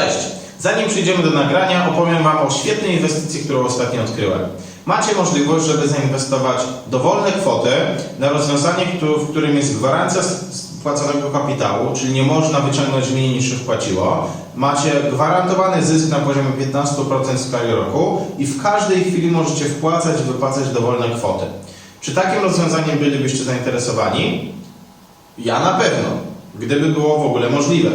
Cześć! Zanim przejdziemy do nagrania, opowiem Wam o świetnej inwestycji, którą ostatnio odkryłem. Macie możliwość, żeby zainwestować dowolne kwoty na rozwiązanie, w którym jest gwarancja spłaconego kapitału, czyli nie można wyciągnąć mniej niż się wpłaciło. Macie gwarantowany zysk na poziomie 15% w skali roku i w każdej chwili możecie wpłacać i wypłacać dowolne kwoty. Czy takim rozwiązaniem bylibyście zainteresowani? Ja na pewno, gdyby było w ogóle możliwe.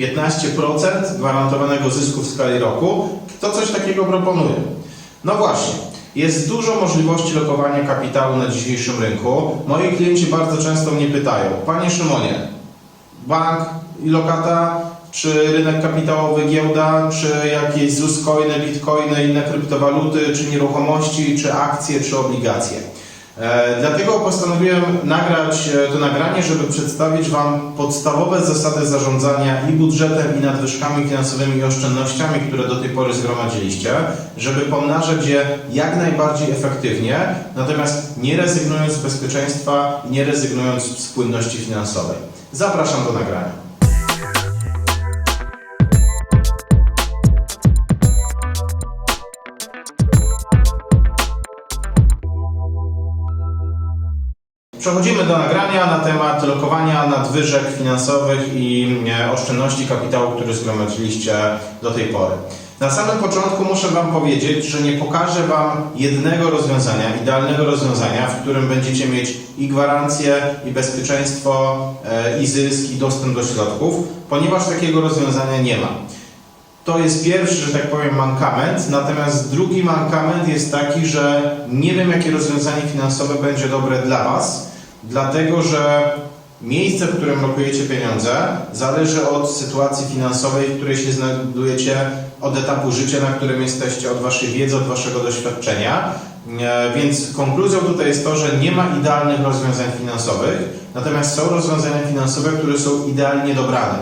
15% gwarantowanego zysku w skali roku. Kto coś takiego proponuje? No właśnie, jest dużo możliwości lokowania kapitału na dzisiejszym rynku. Moi klienci bardzo często mnie pytają, Panie Szymonie, bank i lokata, czy rynek kapitałowy, giełda, czy jakieś ZUS coiny, bitcoiny, inne kryptowaluty, czy nieruchomości, czy akcje, czy obligacje. E, Dlatego postanowiłem nagrać e, to nagranie, żeby przedstawić Wam podstawowe zasady zarządzania i budżetem, i nadwyżkami finansowymi i oszczędnościami, które do tej pory zgromadziliście, żeby pomnażać je jak najbardziej efektywnie, natomiast nie rezygnując z bezpieczeństwa nie rezygnując z płynności finansowej. Zapraszam do nagrania. Przechodzimy do nagrania na temat lokowania nadwyżek finansowych i e, oszczędności kapitału, który zgromadziliście do tej pory. Na samym początku muszę Wam powiedzieć, że nie pokażę Wam jednego rozwiązania, idealnego rozwiązania, w którym będziecie mieć i gwarancję, i bezpieczeństwo, e, i zysk, i dostęp do środków, ponieważ takiego rozwiązania nie ma. To jest pierwszy, że tak powiem, mankament, natomiast drugi mankament jest taki, że nie wiem, jakie rozwiązanie finansowe będzie dobre dla Was, dlatego że miejsce, w którym lokujecie pieniądze, zależy od sytuacji finansowej, w której się znajdujecie, od etapu życia, na którym jesteście, od Waszej wiedzy, od Waszego doświadczenia. E, Więc konkluzją tutaj jest to, że nie ma idealnych rozwiązań finansowych, natomiast są rozwiązania finansowe, które są idealnie dobrane.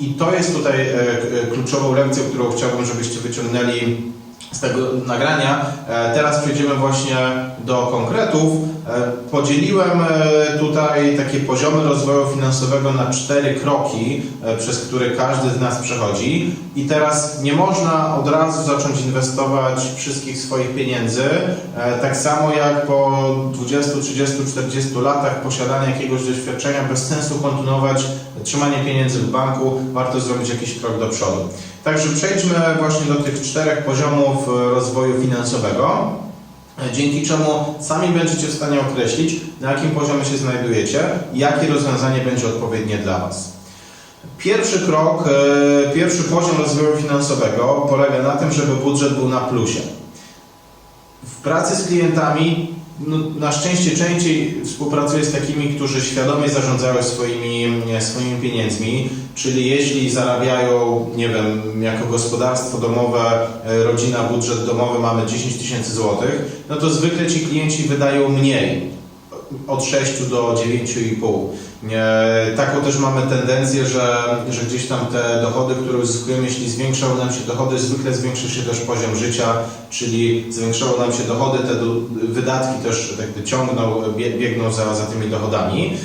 I to jest tutaj e, k- kluczową lekcją, którą chciałbym, żebyście wyciągnęli z tego nagrania. E, Teraz przejdziemy właśnie do konkretów. E, Podzieliłem e, tutaj takie poziomy rozwoju finansowego na cztery kroki, przez które każdy z nas przechodzi. I teraz nie można od razu zacząć inwestować wszystkich swoich pieniędzy. Tak samo jak po 20, 30, 40 latach posiadania jakiegoś doświadczenia bez sensu kontynuować trzymanie pieniędzy w banku, warto zrobić jakiś krok do przodu. Także przejdźmy właśnie do tych czterech poziomów e, rozwoju finansowego, e, dzięki czemu sami będziecie w stanie określić, na jakim poziomie się znajdujecie i jakie rozwiązanie będzie odpowiednie dla Was. Pierwszy krok, e, pierwszy poziom rozwoju finansowego polega na tym, żeby budżet był na plusie. W pracy z klientami no, na szczęście częściej współpracuję z takimi, którzy świadomie zarządzają swoimi, nie, swoimi pieniędzmi, czyli jeśli zarabiają, nie wiem, jako gospodarstwo domowe, e, rodzina, budżet domowy mamy 10 tysięcy złotych, no to zwykle ci klienci wydają mniej, od 6 do 9,5. Taką też mamy tendencję, że, że gdzieś tam te dochody, które uzyskujemy, jeśli zwiększają nam się dochody, zwykle zwiększy się też poziom życia, czyli zwiększają nam się dochody, te do, wydatki też jakby ciągną, bie, biegną za, za tymi dochodami.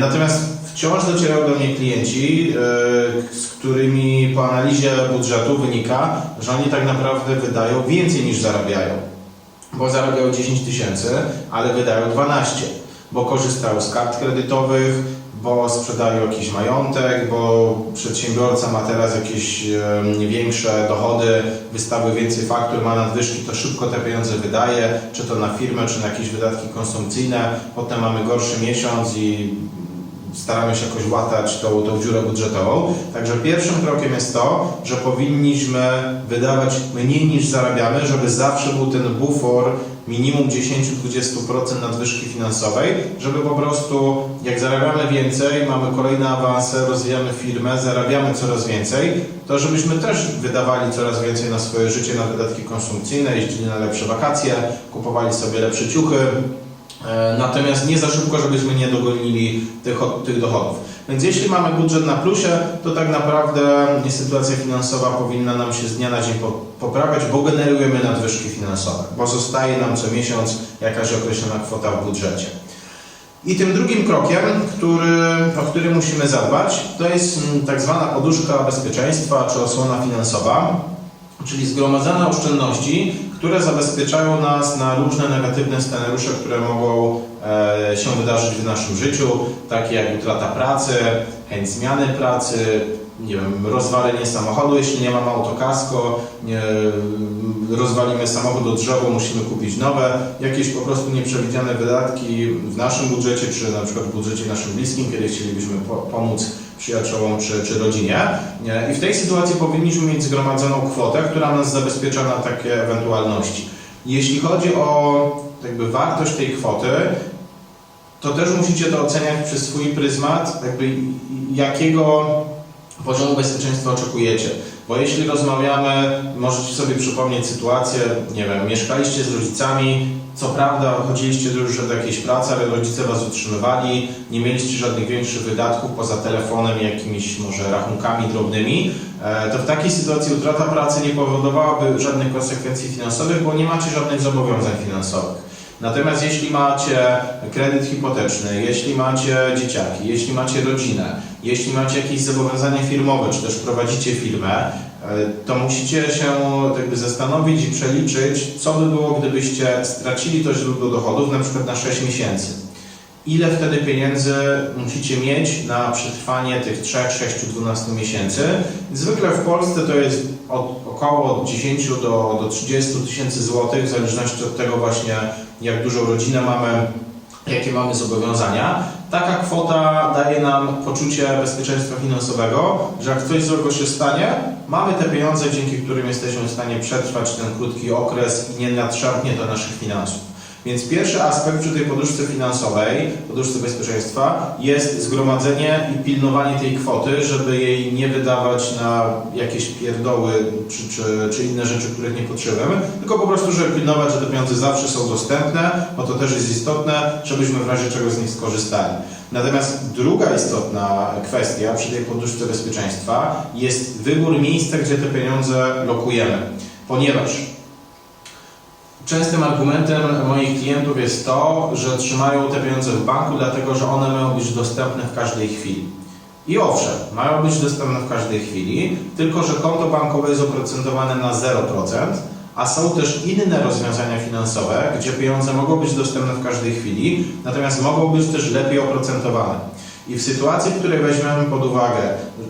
Natomiast wciąż docierają do mnie klienci, e, z którymi po analizie budżetu wynika, że oni tak naprawdę wydają więcej niż zarabiają bo zarabiają 10 tysięcy, ale wydają 12, bo korzystają z kart kredytowych, bo sprzedają jakiś majątek, bo przedsiębiorca ma teraz jakieś większe dochody, wystawił więcej faktur, ma nadwyżki, to szybko te pieniądze wydaje, czy to na firmę, czy na jakieś wydatki konsumpcyjne, potem mamy gorszy miesiąc i staramy się jakoś łatać tą, tą dziurę budżetową. Także pierwszym krokiem jest to, że powinniśmy wydawać mniej niż zarabiamy, żeby zawsze był ten bufor minimum 10-20% nadwyżki finansowej, żeby po prostu jak zarabiamy więcej, mamy kolejne awanse, rozwijamy firmę, zarabiamy coraz więcej, to żebyśmy też wydawali coraz więcej na swoje życie, na wydatki konsumpcyjne, jeździli na lepsze wakacje, kupowali sobie lepsze ciuchy, Natomiast nie za szybko, żebyśmy nie dogonili tych, tych dochodów. Więc jeśli mamy budżet na plusie, to tak naprawdę sytuacja finansowa powinna nam się z dnia na dzień po- poprawiać, bo generujemy nadwyżki finansowe, bo zostaje nam co miesiąc jakaś określona kwota w budżecie. I tym drugim krokiem, który, o który musimy zadbać, to jest mm, tak zwana poduszka bezpieczeństwa czy osłona finansowa, czyli zgromadzone oszczędności, które zabezpieczają nas na różne negatywne scenariusze, które mogą e, się wydarzyć w naszym życiu, takie jak utrata pracy, chęć zmiany pracy, nie wiem, rozwalenie samochodu, jeśli nie mamy autokasko, nie, rozwalimy samochód o drzewo, musimy kupić nowe, jakieś po prostu nieprzewidziane wydatki w naszym budżecie, czy na przykład w budżecie naszym bliskim, kiedy chcielibyśmy po, pomóc przyjaciołom czy, czy rodzinie. Nie? I w tej sytuacji powinniśmy mieć zgromadzoną kwotę, która nas zabezpiecza na takie ewentualności. Jeśli chodzi o jakby wartość tej kwoty, to też musicie to oceniać przez swój pryzmat, jakby jakiego poziomu bezpieczeństwa oczekujecie. Bo jeśli rozmawiamy, możecie sobie przypomnieć sytuację, nie wiem, mieszkaliście z rodzicami, co prawda chodziliście już do jakiejś pracy, ale rodzice was utrzymywali, nie mieliście żadnych większych wydatków poza telefonem, jakimiś może rachunkami drobnymi, e, to w takiej sytuacji utrata pracy nie powodowałaby żadnych konsekwencji finansowych, bo nie macie żadnych zobowiązań finansowych. Natomiast jeśli macie kredyt hipoteczny, jeśli macie dzieciaki, jeśli macie rodzinę, jeśli macie jakieś zobowiązania firmowe, czy też prowadzicie firmę, e, to musicie się jakby zastanowić i przeliczyć, co by było, gdybyście stracili to źródło dochodów, na przykład na 6 miesięcy. Ile wtedy pieniędzy musicie mieć na przetrwanie tych 3, 6, 12 miesięcy? Zwykle w Polsce to jest od około 10 do, do 30 tysięcy złotych, w zależności od tego właśnie, jak dużą rodzinę mamy, jakie mamy zobowiązania. Taka kwota daje nam poczucie bezpieczeństwa finansowego, że jak coś złego się stanie, mamy te pieniądze, dzięki którym jesteśmy w stanie przetrwać ten krótki okres i nie nadszarpnie do naszych finansów. Więc pierwszy aspekt przy tej poduszce finansowej, poduszce bezpieczeństwa, jest zgromadzenie i pilnowanie tej kwoty, żeby jej nie wydawać na jakieś pierdoły czy, czy, czy inne rzeczy, których nie potrzebujemy, tylko po prostu, żeby pilnować, że te pieniądze zawsze są dostępne, bo to też jest istotne, żebyśmy w razie czego z nich skorzystali. Natomiast druga istotna kwestia przy tej poduszce bezpieczeństwa jest wybór miejsca, gdzie te pieniądze lokujemy, ponieważ Częstym argumentem moich klientów jest to, że trzymają te pieniądze w banku, dlatego że one mają być dostępne w każdej chwili. I owszem, mają być dostępne w każdej chwili, tylko że konto bankowe jest oprocentowane na 0%, a są też inne rozwiązania finansowe, gdzie pieniądze mogą być dostępne w każdej chwili, natomiast mogą być też lepiej oprocentowane. I w sytuacji, w której weźmiemy pod uwagę,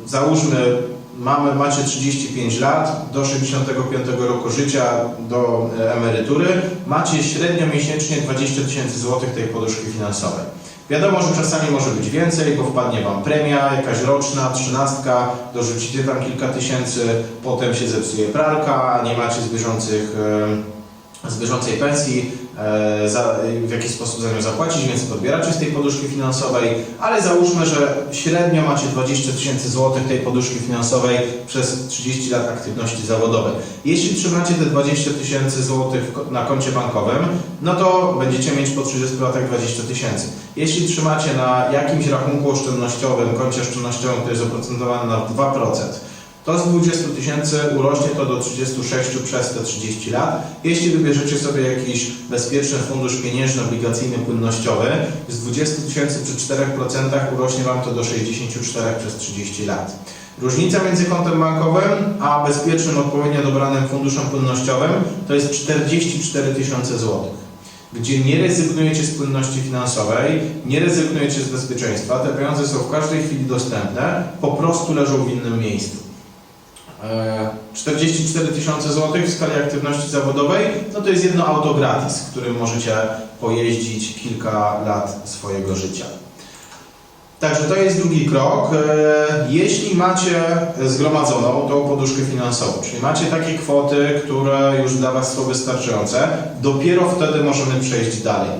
załóżmy mamy, macie 35 lat, do 65 roku życia, do e, emerytury, macie średnio miesięcznie 20 tysięcy złotych tej poduszki finansowej. Wiadomo, że czasami może być więcej, bo wpadnie Wam premia, jakaś roczna, trzynastka, dorzucicie tam kilka tysięcy, potem się zepsuje pralka, nie macie z bieżących, z bieżącej pensji, za, w jaki sposób za nią zapłacić, więc podbieracie z tej poduszki finansowej, ale załóżmy, że średnio macie 20 tysięcy złotych tej poduszki finansowej przez 30 lat aktywności zawodowej. Jeśli trzymacie te 20 tysięcy złotych na koncie bankowym, no to będziecie mieć po 30 latach 20 tysięcy. Jeśli trzymacie na jakimś rachunku oszczędnościowym, koncie oszczędnościowym, które jest oprocentowane na 2%, to z 20 tysięcy urośnie to do 36 przez te 30 lat. Jeśli wybierzecie sobie jakiś bezpieczny fundusz pieniężny, obligacyjny, płynnościowy, z 20 tysięcy przy 4% urośnie Wam to do 64 przez 30 lat. Różnica między kontem bankowym a bezpiecznym, odpowiednio dobranym funduszem płynnościowym to jest 44 tysiące złotych gdzie nie rezygnujecie z płynności finansowej, nie rezygnujecie z bezpieczeństwa, te pieniądze są w każdej chwili dostępne, po prostu leżą w innym miejscu. E, 44 tysiące złotych w skali aktywności zawodowej, no to jest jedno auto gratis, którym możecie pojeździć kilka lat swojego życia. Także to jest drugi krok. E, Jeśli macie zgromadzoną tą poduszkę finansową, czyli macie takie kwoty, które już dla Was są wystarczające, dopiero wtedy możemy przejść dalej.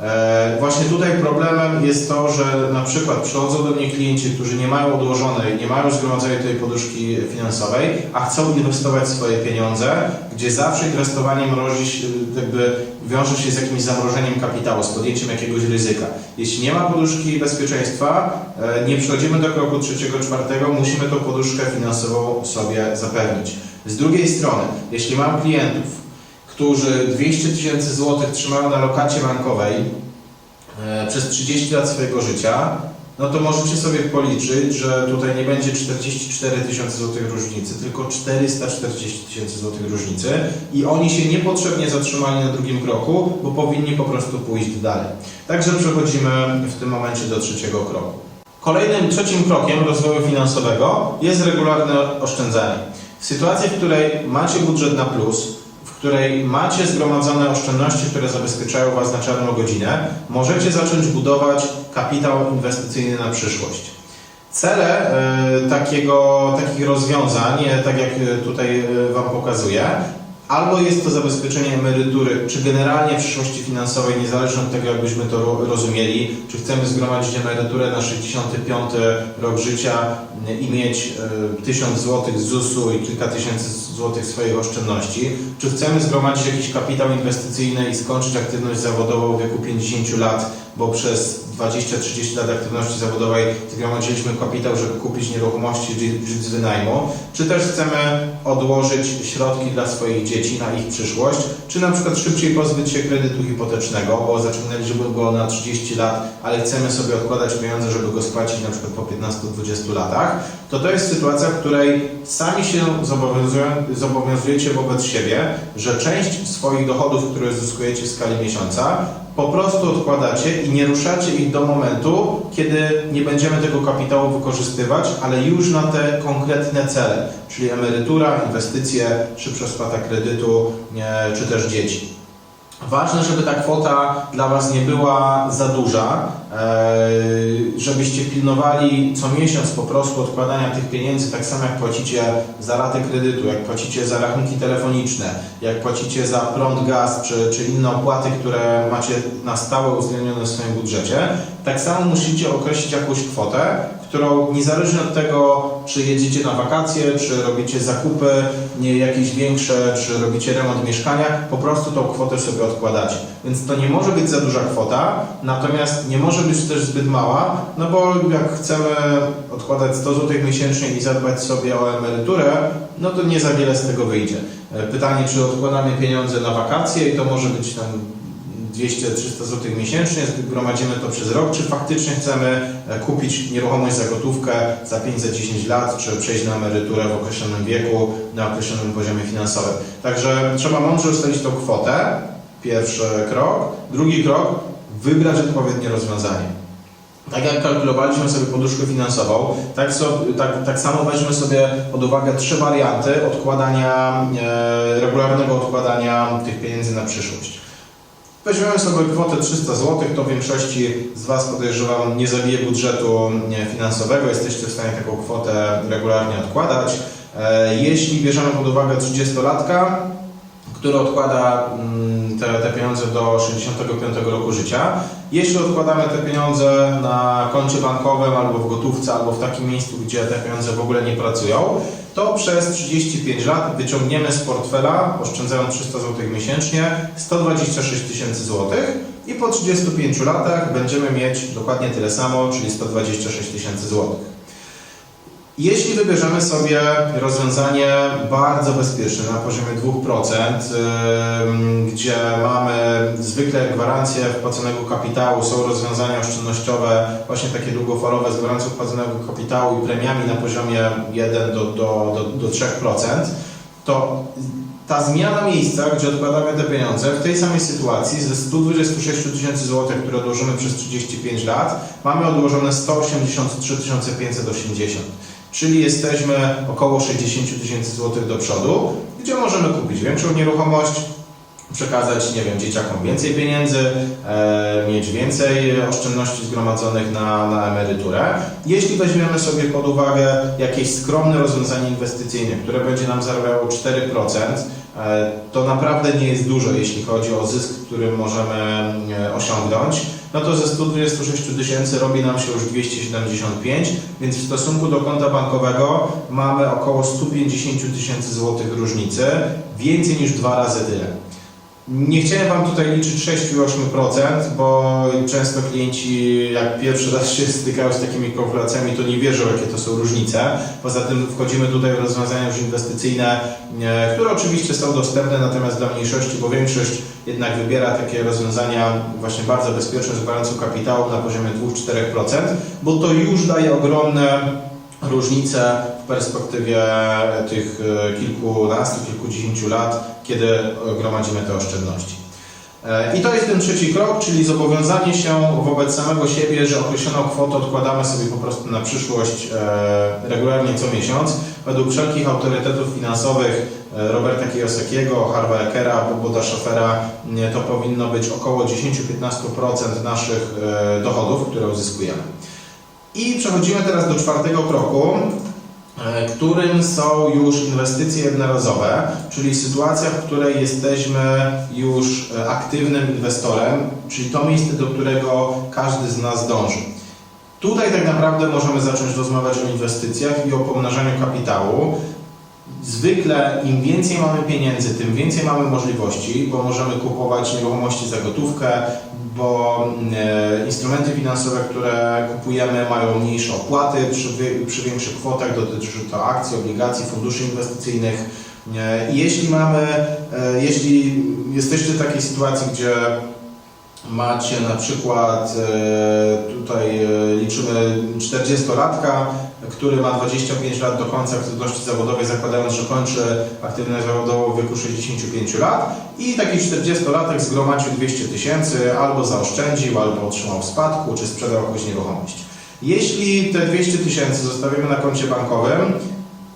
E, Właśnie tutaj problemem jest to, że na przykład przychodzą do mnie klienci, którzy nie mają odłożonej, nie mają zgromadzonej tej poduszki finansowej, a chcą inwestować swoje pieniądze, gdzie zawsze inwestowanie mrozi jakby wiąże się z jakimś zamrożeniem kapitału, z podjęciem jakiegoś ryzyka. Jeśli nie ma poduszki bezpieczeństwa, e, nie przechodzimy do kroku trzeciego, czwartego, musimy tą poduszkę finansową sobie zapewnić. Z drugiej strony, jeśli mam klientów, którzy 200 tysięcy złotych trzymają na lokacie bankowej, e, przez 30 lat swojego życia, no to możecie sobie policzyć, że tutaj nie będzie 44 tysiące złotych różnicy, tylko 440 tysięcy złotych różnicy i oni się niepotrzebnie zatrzymali na drugim kroku, bo powinni po prostu pójść dalej. Także przechodzimy w tym momencie do trzeciego kroku. Kolejnym, trzecim krokiem rozwoju finansowego jest regularne oszczędzanie. W sytuacji, w której macie budżet na plus, w której macie zgromadzone oszczędności, które zabezpieczają Was na czarną godzinę, możecie zacząć budować kapitał inwestycyjny na przyszłość. Cele e, takiego, takich rozwiązań, e, tak jak e, tutaj Wam pokazuję, albo jest to zabezpieczenie emerytury, czy generalnie przyszłości finansowej, niezależnie od tego, jakbyśmy to ro- rozumieli, czy chcemy zgromadzić emeryturę na 65 rok życia e, i mieć e, 1000 zł z ZUS-u i kilka tysięcy złotych swoich oszczędności, czy chcemy zgromadzić jakiś kapitał inwestycyjny i skończyć aktywność zawodową w wieku 50 lat, bo przez 20-30 lat aktywności zawodowej zgromadziliśmy kapitał, żeby kupić nieruchomości, z wynajmu, czy też chcemy odłożyć środki dla swoich dzieci na ich przyszłość, czy na przykład szybciej pozbyć się kredytu hipotecznego, bo zaciągnęliśmy go na 30 lat, ale chcemy sobie odkładać pieniądze, żeby go spłacić na przykład po 15-20 latach, to to jest sytuacja, w której sami się zobowiązujecie wobec siebie, że część swoich dochodów, które zyskujecie w skali miesiąca, po prostu odkładacie i nie ruszacie ich do momentu, kiedy nie będziemy tego kapitału wykorzystywać, ale już na te konkretne cele, czyli emerytura, inwestycje, szybsza spłata kredytu, czy też dzieci. Ważne, żeby ta kwota dla Was nie była za duża, e, żebyście pilnowali co miesiąc po prostu odkładania tych pieniędzy, tak samo jak płacicie za ratę kredytu, jak płacicie za rachunki telefoniczne, jak płacicie za prąd, gaz czy, czy inne opłaty, które macie na stałe uwzględnione w swoim budżecie. Tak samo musicie określić jakąś kwotę, którą niezależnie od tego, czy jedziecie na wakacje, czy robicie zakupy nie jakieś większe, czy robicie remont mieszkania, po prostu tą kwotę sobie odkładacie. Więc to nie może być za duża kwota, natomiast nie może być też zbyt mała, no bo jak chcemy odkładać 100 zł miesięcznie i zadbać sobie o emeryturę, no to nie za wiele z tego wyjdzie. E, Pytanie, czy odkładamy pieniądze na wakacje i to może być tam 200-300 zł miesięcznie, gromadzimy to przez rok, czy faktycznie chcemy e, kupić nieruchomość za gotówkę za 5-10 lat, czy przejść na emeryturę w określonym wieku, na określonym poziomie finansowym. Także trzeba mądrze ustalić tą kwotę, pierwszy krok. Drugi krok, wybrać odpowiednie rozwiązanie. Tak jak kalkulowaliśmy sobie poduszkę finansową, tak, so, tak, tak samo weźmy sobie pod uwagę trzy warianty odkładania, e, regularnego odkładania tych pieniędzy na przyszłość. Weźmiemy sobie kwotę 300 zł, to w większości z Was podejrzewam nie zabije budżetu finansowego, jesteście w stanie taką kwotę regularnie odkładać. E, Jeśli bierzemy pod uwagę 30-latka, który odkłada mm, te, te pieniądze do 65 roku życia, jeśli odkładamy te pieniądze na koncie bankowym albo w gotówce, albo w takim miejscu, gdzie te pieniądze w ogóle nie pracują, to przez 35 lat wyciągniemy z portfela, oszczędzając 300 zł miesięcznie, 126 tysięcy złotych i po 35 latach będziemy mieć dokładnie tyle samo, czyli 126 tysięcy złotych. Jeśli wybierzemy sobie rozwiązanie bardzo bezpieczne na poziomie 2%, ym, gdzie mamy zwykle gwarancję wpłaconego kapitału, są rozwiązania oszczędnościowe, właśnie takie długofalowe z gwarancją wpłaconego kapitału i premiami na poziomie 1 do, do, do, do 3%, to ta zmiana miejsca, gdzie odkładamy te pieniądze, w tej samej sytuacji ze 126 tysięcy złotych, które odłożymy przez 35 lat, mamy odłożone 183 580. Czyli jesteśmy około 60 tysięcy złotych do przodu, gdzie możemy kupić większą nieruchomość, przekazać, nie wiem, dzieciakom więcej pieniędzy, e, mieć więcej oszczędności zgromadzonych na, na emeryturę. Jeśli weźmiemy sobie pod uwagę jakieś skromne rozwiązanie inwestycyjne, które będzie nam zarabiało 4%, e, to naprawdę nie jest dużo, jeśli chodzi o zysk, który możemy e, osiągnąć, no to ze 126 tysięcy robi nam się już 275, więc w stosunku do konta bankowego mamy około 150 tysięcy złotych różnicy, więcej niż dwa razy tyle. Nie chciałem Wam tutaj liczyć 6-8%, bo często klienci jak pierwszy raz się stykają z takimi kalkulacjami, to nie wierzą, jakie to są różnice. Poza tym wchodzimy tutaj w rozwiązania już inwestycyjne, e, które oczywiście są dostępne, natomiast dla mniejszości, bo większość jednak wybiera takie rozwiązania właśnie bardzo bezpieczne z gwarancją kapitału na poziomie 2-4%, bo to już daje ogromne różnice w perspektywie tych e, kilkunastu, kilkudziesięciu lat, kiedy gromadzimy te oszczędności. E, I to jest ten trzeci krok, czyli zobowiązanie się wobec samego siebie, że określoną kwotę odkładamy sobie po prostu na przyszłość e, regularnie co miesiąc. Według wszelkich autorytetów finansowych e, Roberta Kiyosakiego, Harva Ekera, Boda Schafera nie, to powinno być około 10-15% naszych dochodów, które uzyskujemy. I przechodzimy teraz do czwartego kroku, którym są już inwestycje jednorazowe, czyli sytuacja, w której jesteśmy już e, aktywnym inwestorem, czyli to miejsce, do którego każdy z nas dąży. Tutaj tak naprawdę możemy zacząć rozmawiać o inwestycjach i o pomnażaniu kapitału. Zwykle im więcej mamy pieniędzy, tym więcej mamy możliwości, bo możemy kupować nieruchomości za gotówkę, bo e, instrumenty finansowe, które kupujemy mają mniejsze opłaty przy, przy większych kwotach, dotyczy to akcji, obligacji, funduszy inwestycyjnych. E, jeśli mamy, e, jeśli jesteście w takiej sytuacji, gdzie macie na przykład, tutaj liczymy 40-latka, który ma 25 lat do końca aktywności zawodowej, zakładając, że kończy aktywność zawodową w wieku 65 lat i taki 40-latek zgromadził 200 tysięcy, albo zaoszczędził, albo otrzymał w spadku, czy sprzedał jakąś nieruchomość. Jeśli te 200 tysięcy zostawimy na koncie bankowym,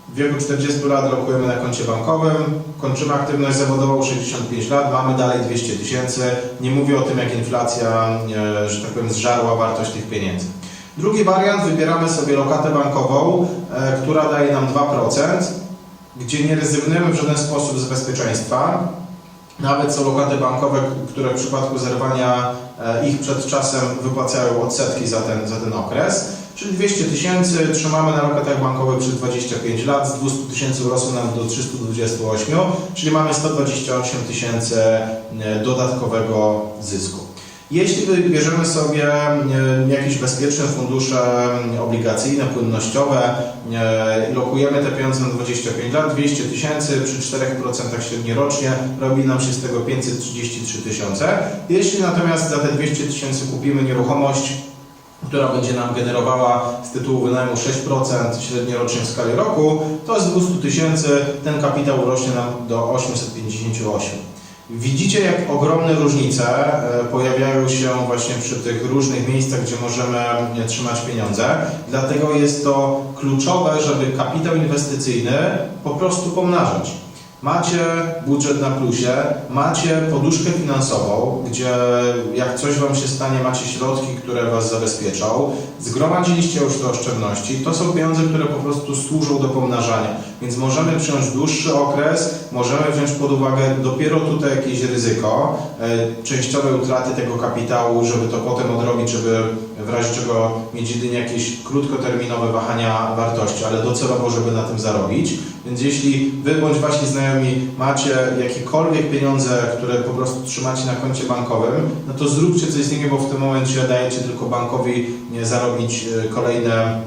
w wieku 40 lat lokujemy na koncie bankowym, kończymy aktywność zawodową 65 lat, mamy dalej 200 tysięcy. Nie mówię o tym, jak inflacja, e, że tak powiem, zżarła wartość tych pieniędzy. Drugi wariant, wybieramy sobie lokatę bankową, e, która daje nam 2%, gdzie nie rezygnujemy w żaden sposób z bezpieczeństwa. Nawet są lokaty bankowe, które w przypadku zerwania e, ich przed czasem wypłacają odsetki za ten, za ten okres. Czyli 200 tysięcy trzymamy na lokatach bankowych przez 25 lat, z 200 tysięcy urosło nam do 328, czyli mamy 128 tysięcy e, dodatkowego zysku. Jeśli wybierzemy sobie e, jakieś bezpieczne fundusze e, obligacyjne, płynnościowe e, lokujemy te pieniądze na 25 lat, 200 tysięcy przy 4% średnio rocznie robi nam się z tego 533 tysiące. Jeśli natomiast za te 200 tysięcy kupimy nieruchomość, która będzie nam generowała z tytułu wynajmu 6% średnio rocznie w skali roku, to z 200 tysięcy ten kapitał urośnie nam do 858. Widzicie, jak ogromne różnice e, pojawiają się właśnie przy tych różnych miejscach, gdzie możemy e, trzymać pieniądze. Dlatego jest to kluczowe, żeby kapitał inwestycyjny po prostu pomnażać. Macie budżet na plusie, macie poduszkę finansową, gdzie jak coś Wam się stanie, macie środki, które Was zabezpieczą. Zgromadziliście już te oszczędności. To są pieniądze, które po prostu służą do pomnażania. Więc możemy przyjąć dłuższy okres, możemy wziąć pod uwagę dopiero tutaj jakieś ryzyko, e, częściowej utraty tego kapitału, żeby to potem odrobić, żeby w razie czego mieć jedynie jakieś krótkoterminowe wahania wartości, ale docelowo, żeby na tym zarobić. Więc jeśli Wy bądź Wasi znajomi macie jakiekolwiek pieniądze, które po prostu trzymacie na koncie bankowym, no to zróbcie coś z nimi, bo w tym momencie dajecie tylko bankowi zarobić e, kolejne,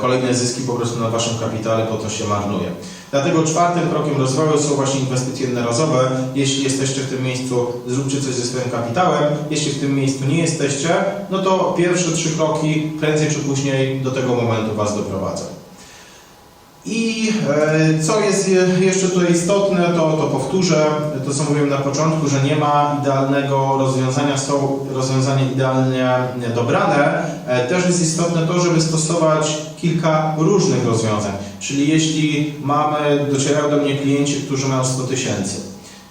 kolejne zyski po prostu na Waszym kapitale, bo to się marnuje. Dlatego czwartym krokiem rozwoju są właśnie inwestycje jednorazowe. Jeśli jesteście w tym miejscu, zróbcie coś ze swoim kapitałem. Jeśli w tym miejscu nie jesteście, no to pierwsze trzy kroki prędzej czy później do tego momentu Was doprowadzą. I e, co jest je- jeszcze tutaj istotne, to, to powtórzę, to co mówiłem na początku, że nie ma idealnego rozwiązania, są rozwiązania idealnie dobrane. E, Też jest istotne to, żeby stosować kilka różnych rozwiązań. Czyli jeśli mamy, docierają do mnie klienci, którzy mają 100 tysięcy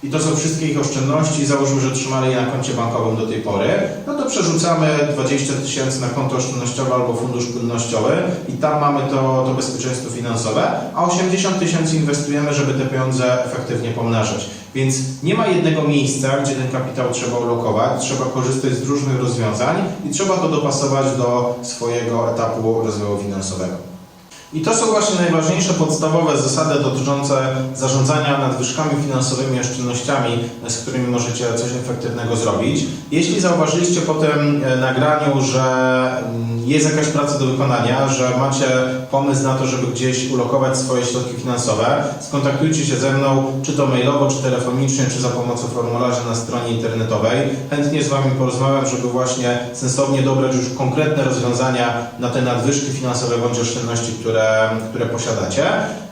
i to są wszystkie ich oszczędności, załóżmy, że trzymali je na koncie bankowym do tej pory, no to przerzucamy 20 tysięcy na konto oszczędnościowe albo fundusz płynnościowy i tam mamy to, to bezpieczeństwo finansowe, a 80 tysięcy inwestujemy, żeby te pieniądze efektywnie pomnażać. Więc nie ma jednego miejsca, gdzie ten kapitał trzeba ulokować, trzeba korzystać z różnych rozwiązań i trzeba to dopasować do swojego etapu rozwoju finansowego. I to są właśnie najważniejsze podstawowe zasady dotyczące zarządzania nadwyżkami finansowymi oszczędnościami, z którymi możecie coś efektywnego zrobić. Jeśli zauważyliście po tym e, nagraniu, że mm, jest jakaś praca do wykonania, że macie pomysł na to, żeby gdzieś ulokować swoje środki finansowe, skontaktujcie się ze mną, czy to mailowo, czy telefonicznie, czy za pomocą formularza na stronie internetowej. Chętnie z Wami porozmawiam, żeby właśnie sensownie dobrać już konkretne rozwiązania na te nadwyżki finansowe bądź oszczędności, które, które posiadacie.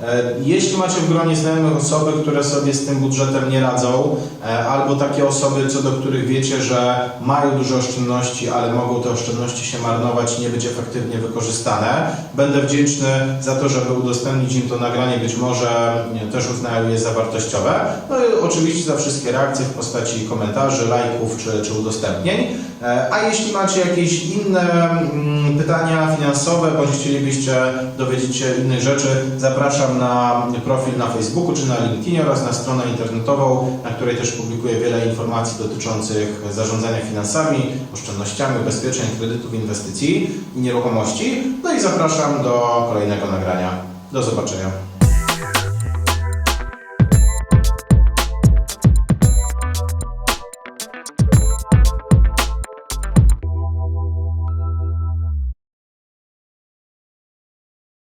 E, Jeśli macie w gronie znajomych osoby, które sobie z tym budżetem nie radzą, e, albo takie osoby, co do których wiecie, że mają duże oszczędności, ale mogą te oszczędności się marnować i nie być efektywnie wykorzystane, będę wdzięczny za to, żeby udostępnić im to nagranie, być może też uznają je za wartościowe. No i oczywiście za wszystkie reakcje w postaci komentarzy, lajków czy, czy udostępnień. E, A jeśli macie jakieś inne mm, pytania finansowe, bądź chcielibyście dowiedzieć się innych rzeczy, zapraszam na profil na Facebooku czy na LinkedInie oraz na stronę internetową, na której też publikuję wiele informacji dotyczących zarządzania finansami, oszczędnościami, ubezpieczeń, kredytów, inwestycji i nieruchomości. No i zapraszam do kolejnego nagrania. Do zobaczenia.